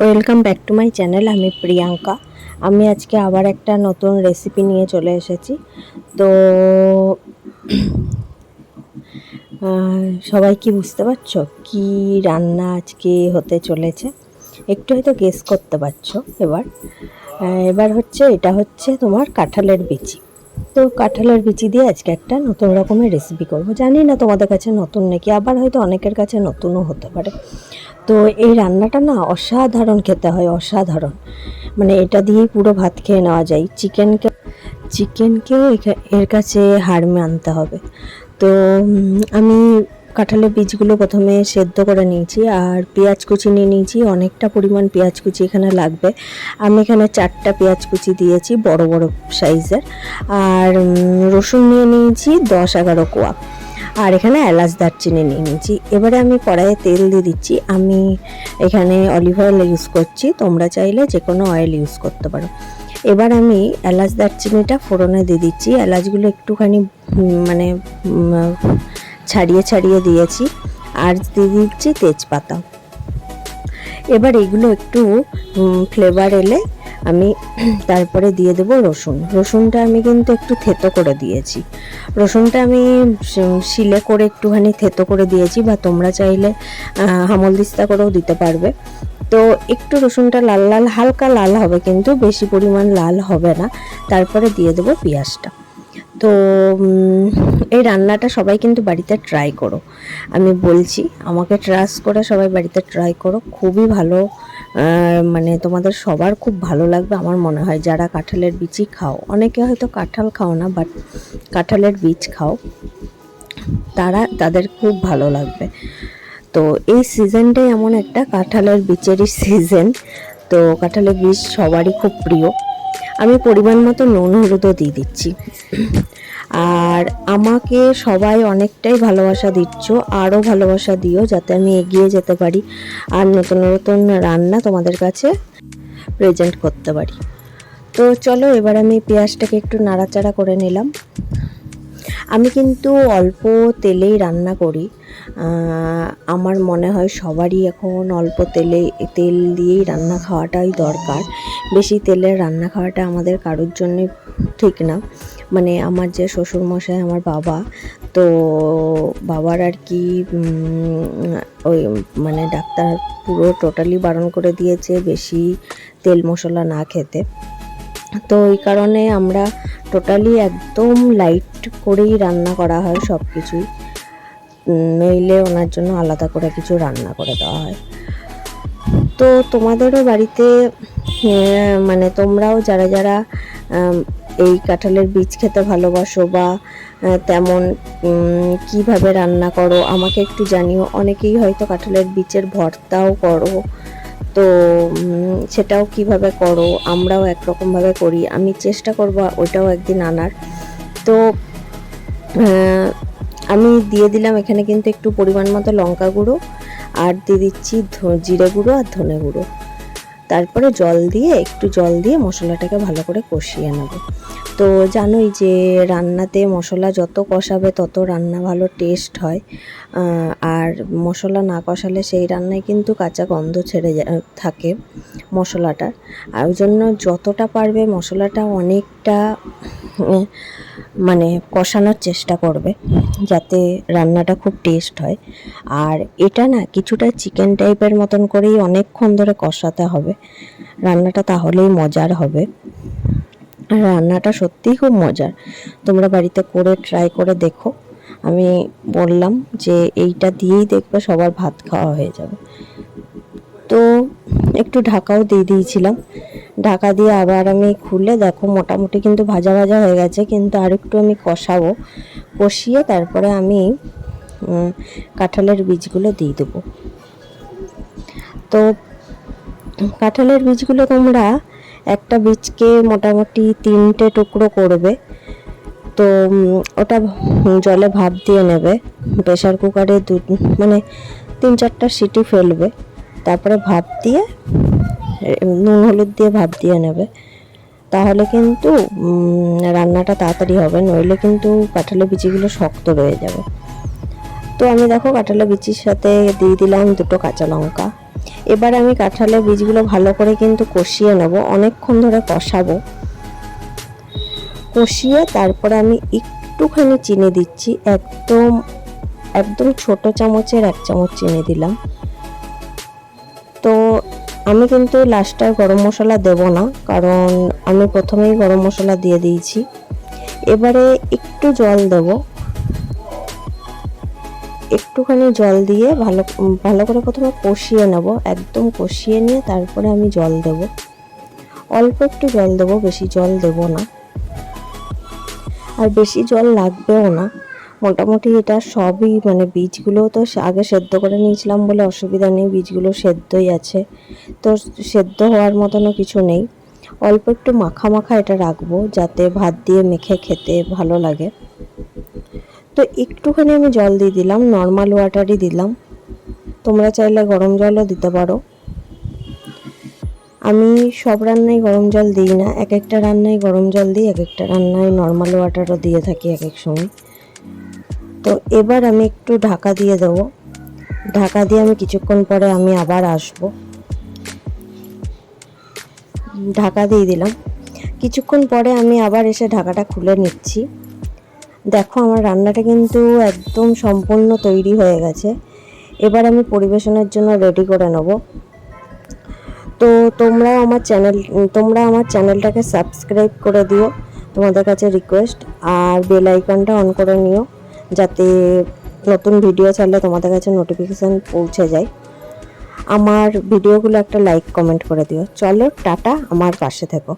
Welcome back to my channel আমি প্রিয়াঙ্কা। আমি আজকে আবার একটা নতুন রেসিপি নিয়ে চলে এসেছি। তো সবাই কি বুঝতে পারছ? কি রান্না আজকে হতে চলেছে? একটু হয়তো গেস করতে পারছ এবার। এবার হচ্ছে, এটা হচ্ছে তোমার কাঁঠালের বিচি। তো কাঁঠালের বিচি দিয়ে আজকে একটা নতুন রকমের রেসিপি করব। জানি না তোমাদের কাছে নতুন নাকি, আবার হয়তো অনেকের কাছে নতুনও হতে পারে। তো এই রান্নাটা না অসাধারণ খেতে হয়, অসাধারণ। মানে এটা দিয়েই পুরো ভাত খেয়ে নেওয়া যায়। চিকেনকে চিকেনকেও এর কাছে হার মানতে হবে। তো আমি কাঁঠালের বীজগুলো প্রথমে সেদ্ধ করে নিয়েছি আর পেঁয়াজ কুচি নিয়ে নিয়েছি। অনেকটা পরিমাণ পেঁয়াজ কুচি এখানে লাগবে। আমি এখানে চারটা পেঁয়াজ কুচি দিয়েছি বড় বড় সাইজের। আর রসুন নিয়ে নিয়েছি দশ, এগারো কোয়া। আর এখানে এলাচ দারচিনি নিয়ে নিয়েছি। এবারে আমি কড়াইয়ে তেল দিয়ে দিচ্ছি। আমি এখানে অলিভ অয়েল ইউজ করছি। তোমরা চাইলে যে কোনো অয়েল ইউজ করতে পারো। এবার আমি এলাচ দারচিনিটা ফোড়নে দিয়ে দিচ্ছি। এলাচগুলো একটুখানি মানে ছাড়িয়ে ছাড়িয়ে দিয়েছি। আর দিয়ে দিচ্ছি তেজপাতা। এবার এগুলো একটু ফ্লেভার এলে আমি তারপরে দিয়ে দেবো রসুন। রসুনটা আমি কিন্তু একটু থেতো করে দিয়েছি। রসুনটা আমি শিলে করে একটুখানি থেতো করে দিয়েছি বা তোমরা চাইলে আহ, হামল দিস্তা করেও দিতে পারবে। তো একটু রসুনটা লাল লাল হালকা লাল হবে কিন্তু বেশি পরিমাণ লাল হবে না। তারপরে দিয়ে দেবো পেঁয়াজটা। তো এই রান্নাটা সবাই কিন্তু বাড়িতে ট্রাই করো। আমি বলছি, আমাকে ট্রাস্ট করে সবাই বাড়িতে ট্রাই করো। খুবই ভালো মানে তোমাদের সবার খুব ভালো লাগবে। আমার মনে হয় যারা কাঁঠালের বীজই খাও, অনেকে হয়তো কাঁঠাল খাও না বাট কাঁঠালের বীজ খাও, তারা, তাদের খুব ভালো লাগবে। তো এই সিজনটাই এমন একটা কাঁঠালের বীজেরই সিজন তো কাঁঠালের বীজ সবারই খুব প্রিয়। আমি পরিমাণ মতো নুন, হলুদও দিয়ে দিচ্ছি। আর আমাকে সবাই অনেকটাই ভালোবাসা দিচ্ছ, আরও ভালোবাসা দিও যাতে আমি এগিয়ে যেতে পারি আর নতুন নতুন রান্না তোমাদের কাছে প্রেজেন্ট করতে পারি। তো চলো এবার আমি পেঁয়াজটাকে একটু নাড়াচাড়া করে নিলাম। আমি কিন্তু অল্প তেলেই রান্না করি। আমার মনে হয় সবারই এখন অল্প তেলে, তেল দিয়েই রান্না খাওয়াটাই দরকার। বেশি তেলের রান্না খাওয়াটা আমাদের কারোর জন্য ঠিক না। মানে আমার যে শ্বশুরমশাই, আমার বাবা, তো বাবার আর কি ওই মানে ডাক্তার পুরো টোটালি বারণ করে দিয়েছে বেশি তেল মশলা না খেতে। তো এই কারণে আমরা টোটালি একদম লাইট করেই রান্না করা হয় সব কিছুই নইলে ওনার জন্য আলাদা করে কিছু রান্না করে দেওয়া হয়। তো তোমাদেরও বাড়িতে মানে তোমরাও যারা যারা এই কাঁঠালের বীজ খেতে ভালোবাসো বা তেমন কীভাবে রান্না করো, আমাকে একটু জানিও। অনেকেই হয়তো কাঁঠালের বীজের ভর্তাও করো। তো সেটাও কীভাবে করো? আমরাও একরকমভাবে করি। আমি চেষ্টা করব ওটাও একদিন আনার। তো আমি দিয়ে দিলাম এখানে কিন্তু একটু পরিমাণ মতো লঙ্কা গুঁড়ো, আর দিয়ে দিচ্ছি জিরে গুঁড়ো আর ধনে গুঁড়ো। তারপরে জল দিয়ে, একটু জল দিয়ে মশলাটাকে ভালো করে কষিয়ে নেব। তো জানোই যে রান্নাতে মশলা যত কষাবে তত রান্না ভালো টেস্ট হয়। আর মশলা না কষালে সেই রান্নায় কিন্তু কাঁচা গন্ধ ছেড়ে থাকে মশলাটার আর ওই জন্য যতটা পারবে মশলাটা অনেকটা মানে কষানোর চেষ্টা করবে যাতে রান্নাটা খুব টেস্ট হয়। আর এটা না কিছুটা চিকেন টাইপের মতন করেই অনেকক্ষণ ধরে কষাতে হবে। রান্নাটা তাহলেই মজার হবে। রান্নাটা সত্যিই খুব মজার। তোমরা বাড়িতে করে ট্রাই করে দেখো। আমি বললাম যে এইটা দিয়েই দেখবে সবার ভাত খাওয়া হয়ে যাবে। তো একটু ঢাকাও দিয়ে দিয়েছিলাম। ঢাকা দিয়ে আবার আমি খুলে দেখো, মোটামুটি কিন্তু ভাজা ভাজা হয়ে গেছে, কিন্তু আর একটু আমি কষাবো। কষিয়ে তারপরে আমি কাঁঠালের বীজগুলো দিয়ে দেবো। তো কাঁঠালের বীজগুলো তোমরা একটা বীজকে মোটামুটি তিনটে টুকরো করবে। তো ওটা জলে ভাপ দিয়ে নেবে। প্রেশার কুকারে দু মানে তিন চারটা সিটি ফেলবে। তারপরে ভাপ দিয়ে নুন, হলুদ দিয়ে ভাপ দিয়ে নেবে। তাহলে কিন্তু রান্নাটা তাড়াতাড়ি হবে, নইলে কিন্তু কাঁঠালের বিচিগুলো শক্ত রয়ে যাবে। তো আমি দেখো কাঁঠালের বিচির সাথে দিয়ে দিলাম দুটো কাঁচা লঙ্কা। এবার আমি কাঁঠালের বীজগুলো ভালো করে কিন্তু কষিয়ে নেব, অনেকক্ষণ ধরে কষাবো। কষিয়ে তারপরে আমি একটুখানি চিনি দিচ্ছি, একদম একদম ছোট চামচের এক চামচ চিনি দিলাম। তো আমি কিন্তু লাস্টে গরম মশলা দেব না, কারণ আমি প্রথমেই গরম মশলা দিয়ে দিয়েছি। এবারে একটু জল দেব। একটুখানি জল দিয়ে ভালো ভালো করে প্রথমে কষিয়ে নেব, একদম কষিয়ে নিয়ে তারপরে আমি জল দেব। অল্প একটু জল দেব, বেশি জল দেব না। আর বেশি জল লাগবেও না। মোটামুটি এটা সবই মানে বীজগুলো তো আগে সেদ্ধ করে নিয়েছিলাম বলে অসুবিধা নেই, বীজগুলো সেদ্ধই আছে। তো সেদ্ধ হওয়ার মতনও কিছু নেই। অল্প একটু মাখা মাখা এটা রাখব যাতে ভাত দিয়ে মেখে খেতে ভালো লাগে। তো একটুখানি আমি জল দিয়ে দিলাম নর্মাল ওয়াটারই দিলাম। তোমরা চাইলে গরম জলও দিতে পারো। আমি সব রান্নায় গরম জল দিই না, এক একটা রান্নায় গরম জল দিই, এক একটা রান্নায় নর্মাল ওয়াটারও দিয়ে থাকি এক এক সময়। তো এবার আমি একটু ঢাকা দিয়ে দেবো। ঢাকা দিয়ে আমি কিছুক্ষণ পরে আমি আবার আসব। ঢাকা দিয়ে দিলাম। কিছুক্ষণ পরে আমি আবার এসে ঢাকাটা খুলে নিচ্ছি। দেখো আমার রান্নাটা কিন্তু একদম সম্পূর্ণ তৈরি হয়ে গেছে। এবার আমি পরিবেশনের জন্য রেডি করে নেব। তো তোমরাও আমার চ্যানেল তোমরা আমার চ্যানেলটাকে সাবস্ক্রাইব করে দিও তোমাদের কাছে রিকোয়েস্ট আর বেল আইকনটা অন করে নিও। যাতে নতুন ভিডিও ছাড়লে তোমাদের কাছে নোটিফিকেশান পৌঁছে যায়। আমার ভিডিওগুলো একটা লাইক কমেন্ট করে দিও। চলো, টাটা, আমার পাশে থেকো।